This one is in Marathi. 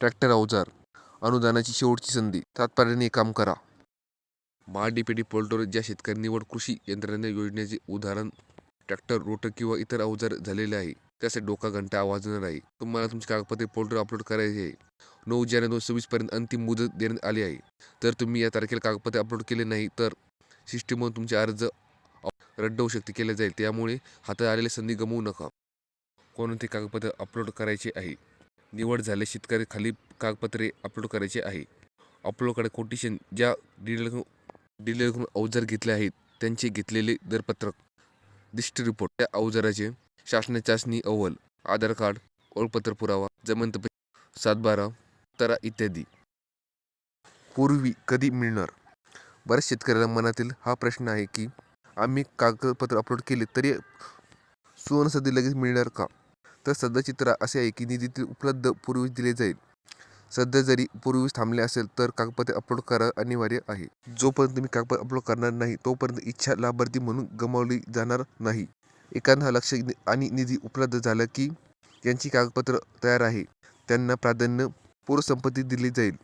ट्रॅक्टर अवजार अनुदानाची शेवटची संधी तात्पर्याने काम करा. महाडीपीडी पोल्टोर ज्या शेतकरी निवड कृषी यंत्रणा योजनेचे उदाहरण ट्रॅक्टर रोटर किंवा इतर अवजार झालेले आहे त्यासाठी डोका घंटा वाजणार आहे. तुम्हाला तुमची कागदपत्रे पोर्टलवर अपलोड करायचे आहे. नऊ जानेवारी दोन सव्वीस पर्यंत अंतिम मुदत देण्यात आली आहे. तर तुम्ही या तारखेला कागदपत्रे अपलोड केले नाही तर सिस्टीमवर तुमचे अर्ज रद्द होऊ शकते केले जाईल. त्यामुळे हातात आलेली संधी गमवू नका. कोणते कागदपत्र अपलोड करायचे आहे? निवड झाले शेतकरी खाली कागदपत्रे अपलोड करायचे आहे. अपलोड करा कोटेशन ज्या डिलरकडून डिलरकडून अवजार घेतले आहेत त्यांचे घेतलेले दरपत्रक. दिष्ट रिपोर्ट त्या अवजाराचे शासन चाचणी अहवाल आधार कार्ड ओळखपत्र पुरावा जमीन तपशील सातबारा तरा इत्यादी. पूर्वी कधी मिळणार? बऱ्याच शेतकऱ्याला मनातील हा प्रश्न आहे की आम्ही कागदपत्र अपलोड केले तरी सुवर्णसदी लगेच मिळणार का? तर सध्या चित्र असे आहे की निधी उपलब्ध पूर्वीच दिले जाईल. सध्या जरी पूर्वीच थांबले असेल तर कागदपत्रे अपलोड करा अनिवार्य आहे. जोपर्यंत तुम्ही कागदपत्र अपलोड करणार नाही तोपर्यंत इच्छा लाभार्थी म्हणून गमावली जाणार नाही. एखादा लक्ष आणि निधी उपलब्ध झाला की यांची कागदपत्र तयार आहे. त्यांना प्राधान्य पूर्वसंपत्ती दिली जाईल.